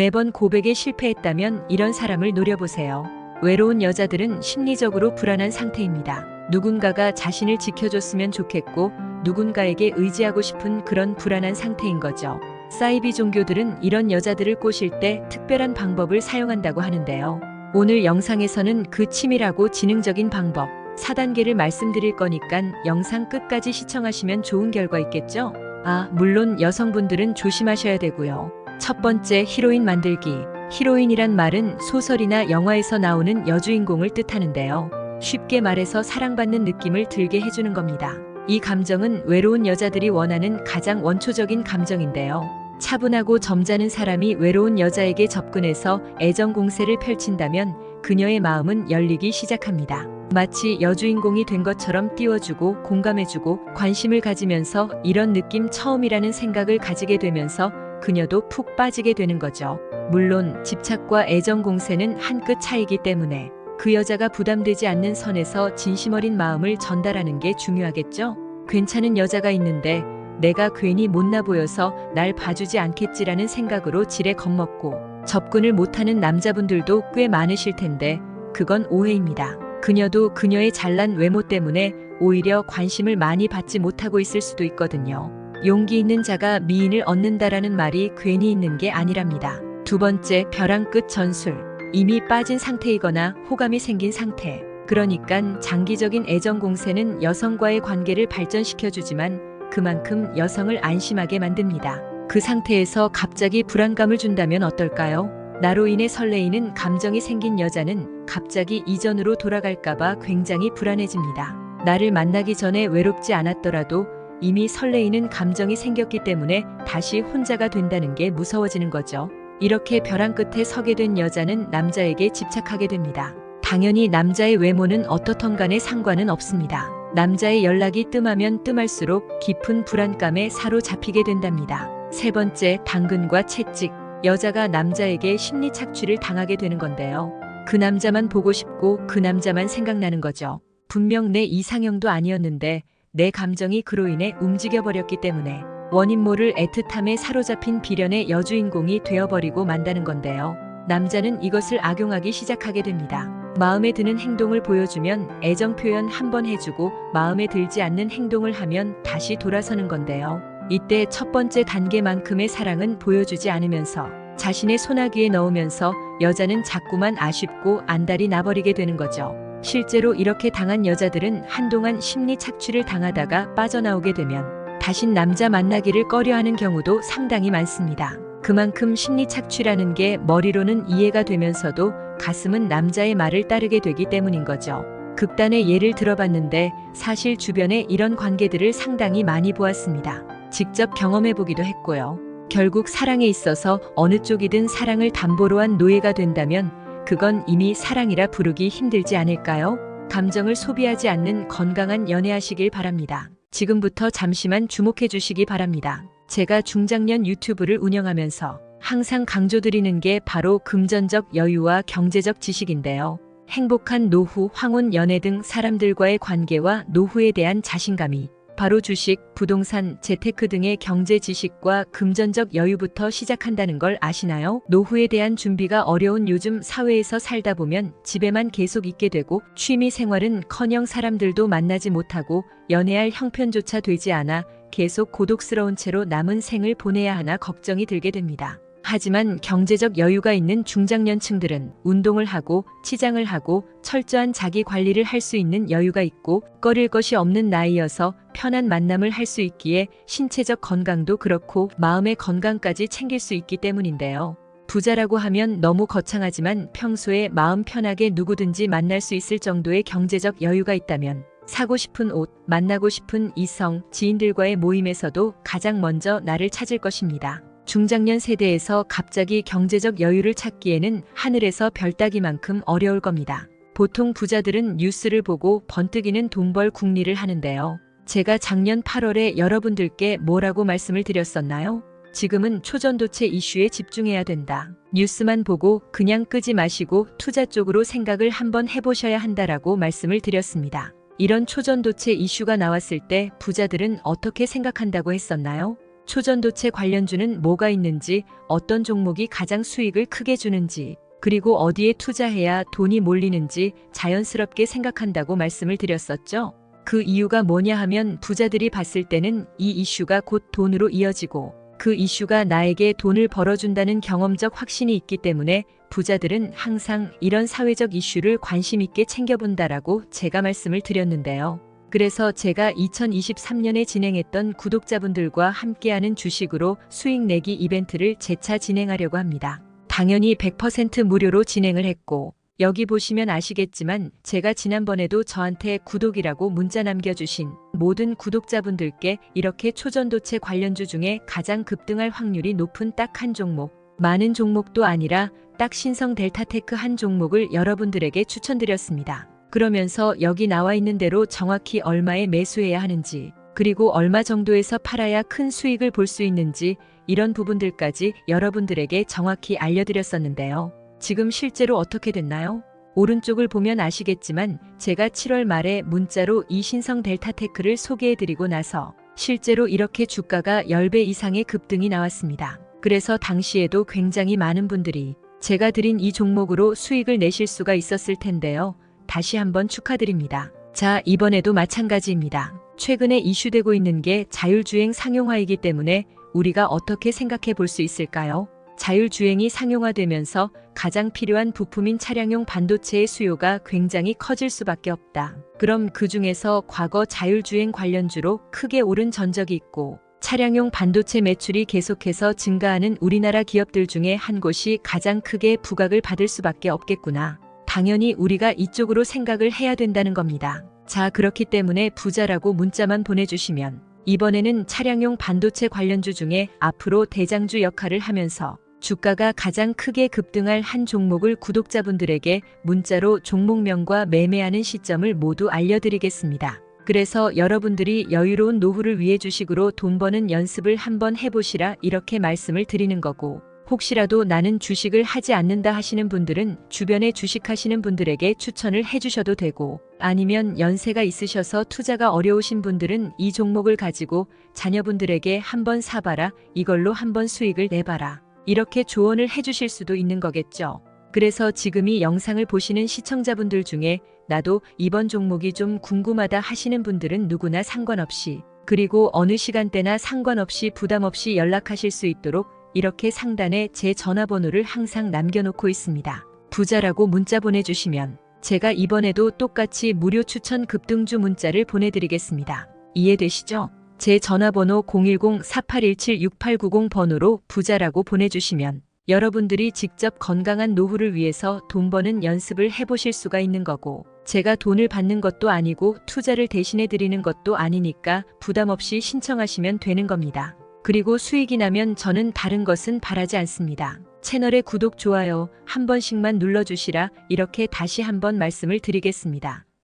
매번 고백에 실패했다면 이런 사람을 노려보세요. 외로운 여자들은 심리적으로 불안한 상태입니다. 누군가가 자신을 지켜줬으면 좋겠고 누군가에게 의지하고 싶은 그런 불안한 상태인 거죠. 사이비 종교들은 이런 여자들을 꼬실 때 특별한 방법을 사용한다고 하는데요. 오늘 영상에서는 그 치밀하고 지능적인 방법 4단계를 말씀드릴 거니까 영상 끝까지 시청하시면 좋은 결과 있겠죠? 아, 물론 여성분들은 조심하셔야 되고요. 첫 번째 히로인 만들기. 히로인이란 말은 소설이나 영화에서 나오는 여주인공을 뜻하는데요. 쉽게 말해서 사랑받는 느낌을 들게 해주는 겁니다. 이 감정은 외로운 여자들이 원하는 가장 원초적인 감정인데요. 차분하고 점잖은 사람이 외로운 여자에게 접근해서 애정 공세를 펼친다면 그녀의 마음은 열리기 시작합니다. 마치 여주인공이 된 것처럼 띄워주고 공감해주고 관심을 가지면서 이런 느낌 처음이라는 생각을 가지게 되면서 그녀도 푹 빠지게 되는 거죠. 물론 집착과 애정 공세는 한 끗 차이기 때문에 그 여자가 부담되지 않는 선에서 진심 어린 마음을 전달하는 게 중요하겠죠? 괜찮은 여자가 있는데 내가 괜히 못나 보여서 날 봐주지 않겠지라는 생각으로 지레 겁먹고 접근을 못하는 남자분들도 꽤 많으실 텐데 그건 오해입니다. 그녀도 그녀의 잘난 외모 때문에 오히려 관심을 많이 받지 못하고 있을 수도 있거든요. 용기 있는 자가 미인을 얻는다라는 말이 괜히 있는 게 아니랍니다. 두 번째, 벼랑 끝 전술. 이미 빠진 상태이거나 호감이 생긴 상태. 그러니까 장기적인 애정 공세는 여성과의 관계를 발전시켜주지만 그만큼 여성을 안심하게 만듭니다. 그 상태에서 갑자기 불안감을 준다면 어떨까요? 나로 인해 설레이는 감정이 생긴 여자는 갑자기 이전으로 돌아갈까봐 굉장히 불안해집니다. 나를 만나기 전에 외롭지 않았더라도 이미 설레이는 감정이 생겼기 때문에 다시 혼자가 된다는 게 무서워지는 거죠. 이렇게 벼랑 끝에 서게 된 여자는 남자에게 집착하게 됩니다. 당연히 남자의 외모는 어떻던 간에 상관은 없습니다. 남자의 연락이 뜸하면 뜸할수록 깊은 불안감에 사로잡히게 된답니다. 세 번째, 당근과 채찍. 여자가 남자에게 심리 착취를 당하게 되는 건데요. 그 남자만 보고 싶고 그 남자만 생각나는 거죠. 분명 내 이상형도 아니었는데 내 감정이 그로 인해 움직여버렸기 때문에 원인 모를 애틋함에 사로잡힌 비련의 여주인공이 되어버리고 만다는 건데요. 남자는 이것을 악용하기 시작하게 됩니다. 마음에 드는 행동을 보여주면 애정 표현 한 번 해주고 마음에 들지 않는 행동을 하면 다시 돌아서는 건데요. 이때 첫 번째 단계만큼의 사랑은 보여주지 않으면서 자신의 소나기에 넣으면서 여자는 자꾸만 아쉽고 안달이 나버리게 되는 거죠. 실제로 이렇게 당한 여자들은 한동안 심리 착취를 당하다가 빠져나오게 되면 다신 남자 만나기를 꺼려하는 경우도 상당히 많습니다. 그만큼 심리 착취라는 게 머리로는 이해가 되면서도 가슴은 남자의 말을 따르게 되기 때문인 거죠. 극단의 예를 들어봤는데 사실 주변에 이런 관계들을 상당히 많이 보았습니다. 직접 경험해 보기도 했고요. 결국 사랑에 있어서 어느 쪽이든 사랑을 담보로 한 노예가 된다면 그건 이미 사랑이라 부르기 힘들지 않을까요? 감정을 소비하지 않는 건강한 연애하시길 바랍니다. 지금부터 잠시만 주목해 주시기 바랍니다. 제가 중장년 유튜브를 운영하면서 항상 강조드리는 게 바로 금전적 여유와 경제적 지식인데요. 행복한 노후, 황혼, 연애 등 사람들과의 관계와 노후에 대한 자신감이 바로 주식, 부동산, 재테크 등의 경제 지식과 금전적 여유부터 시작한다는 걸 아시나요? 노후에 대한 준비가 어려운 요즘 사회에서 살다 보면 집에만 계속 있게 되고 취미 생활은 커녕 사람들도 만나지 못하고 연애할 형편조차 되지 않아 계속 고독스러운 채로 남은 생을 보내야 하나 걱정이 들게 됩니다. 하지만 경제적 여유가 있는 중장년층들은 운동을 하고 치장을 하고 철저한 자기 관리를 할 수 있는 여유가 있고 꺼릴 것이 없는 나이여서 편한 만남을 할 수 있기에 신체적 건강도 그렇고 마음의 건강까지 챙길 수 있기 때문인데요. 부자라고 하면 너무 거창하지만 평소에 마음 편하게 누구든지 만날 수 있을 정도의 경제적 여유가 있다면 사고 싶은 옷, 만나고 싶은 이성, 지인들과의 모임에서도 가장 먼저 나를 찾을 것입니다. 중장년 세대에서 갑자기 경제적 여유를 찾기에는 하늘에서 별 따기만큼 어려울 겁니다. 보통 부자들은 뉴스를 보고 번뜩이는 돈벌 궁리를 하는데요. 제가 작년 8월에 여러분들께 뭐라고 말씀을 드렸었나요? 지금은 초전도체 이슈에 집중해야 된다. 뉴스만 보고 그냥 끄지 마시고 투자 쪽으로 생각을 한번 해보셔야 한다라고 말씀을 드렸습니다. 이런 초전도체 이슈가 나왔을 때 부자들은 어떻게 생각한다고 했었나요? 초전도체 관련주는 뭐가 있는지, 어떤 종목이 가장 수익을 크게 주는지, 그리고 어디에 투자해야 돈이 몰리는지 자연스럽게 생각한다고 말씀을 드렸었죠. 그 이유가 뭐냐 하면 부자들이 봤을 때는 이 이슈가 곧 돈으로 이어지고 그 이슈가 나에게 돈을 벌어준다는 경험적 확신이 있기 때문에 부자들은 항상 이런 사회적 이슈를 관심 있게 챙겨본다라고 제가 말씀을 드렸는데요. 그래서 제가 2023년에 진행했던 구독자분들과 함께하는 주식으로 수익 내기 이벤트를 재차 진행하려고 합니다. 당연히 100% 무료로 진행을 했고, 여기 보시면 아시겠지만 제가 지난번에도 저한테 구독이라고 문자 남겨주신 모든 구독자분들께 이렇게 초전도체 관련주 중에 가장 급등할 확률이 높은 딱 한 종목, 많은 종목도 아니라 딱 신성 델타테크 한 종목을 여러분들에게 추천드렸습니다. 그러면서 여기 나와 있는 대로 정확히 얼마에 매수해야 하는지, 그리고 얼마 정도에서 팔아야 큰 수익을 볼 수 있는지 이런 부분들까지 여러분들에게 정확히 알려드렸었는데요. 지금 실제로 어떻게 됐나요? 오른쪽을 보면 아시겠지만 제가 7월 말에 문자로 이 신성 델타테크를 소개해드리고 나서 실제로 이렇게 주가가 10배 이상의 급등이 나왔습니다. 그래서 당시에도 굉장히 많은 분들이 제가 드린 이 종목으로 수익을 내실 수가 있었을 텐데요. 다시 한번 축하드립니다. 자, 이번에도 마찬가지입니다. 최근에 이슈되고 있는 게 자율주행 상용화이기 때문에 우리가 어떻게 생각해 볼 수 있을까요? 자율주행이 상용화되면서 가장 필요한 부품인 차량용 반도체의 수요가 굉장히 커질 수밖에 없다. 그럼 그 중에서 과거 자율주행 관련주로 크게 오른 전적이 있고 차량용 반도체 매출이 계속해서 증가하는 우리나라 기업들 중에 한 곳이 가장 크게 부각을 받을 수밖에 없겠구나. 당연히 우리가 이쪽으로 생각을 해야 된다는 겁니다. 자, 그렇기 때문에 부자라고 문자만 보내주시면 이번에는 차량용 반도체 관련주 중에 앞으로 대장주 역할을 하면서 주가가 가장 크게 급등할 한 종목을 구독자분들에게 문자로 종목명과 매매하는 시점을 모두 알려드리겠습니다. 그래서 여러분들이 여유로운 노후를 위해 주식으로 돈 버는 연습을 한번 해보시라 이렇게 말씀을 드리는 거고 혹시라도 나는 주식을 하지 않는다 하시는 분들은 주변에 주식하시는 분들에게 추천을 해주셔도 되고 아니면 연세가 있으셔서 투자가 어려우신 분들은 이 종목을 가지고 자녀분들에게 한번 사봐라 이걸로 한번 수익을 내봐라 이렇게 조언을 해주실 수도 있는 거겠죠. 그래서 지금 이 영상을 보시는 시청자분들 중에 나도 이번 종목이 좀 궁금하다 하시는 분들은 누구나 상관없이 그리고 어느 시간대나 상관없이 부담 없이 연락하실 수 있도록 이렇게 상단에 제 전화번호를 항상 남겨놓고 있습니다. 부자라고 문자 보내주시면 제가 이번에도 똑같이 무료 추천 급등주 문자를 보내드리겠습니다. 이해되시죠? 제 전화번호 010-4817-6890번호로 부자라고 보내주시면 여러분들이 직접 건강한 노후를 위해서 돈 버는 연습을 해보실 수가 있는 거고 제가 돈을 받는 것도 아니고 투자를 대신해 드리는 것도 아니니까 부담 없이 신청하시면 되는 겁니다. 그리고 수익이 나면 저는 다른 것은 바라지 않습니다. 채널의 구독, 좋아요 한 번씩만 눌러주시라 이렇게 다시 한번 말씀을 드리겠습니다.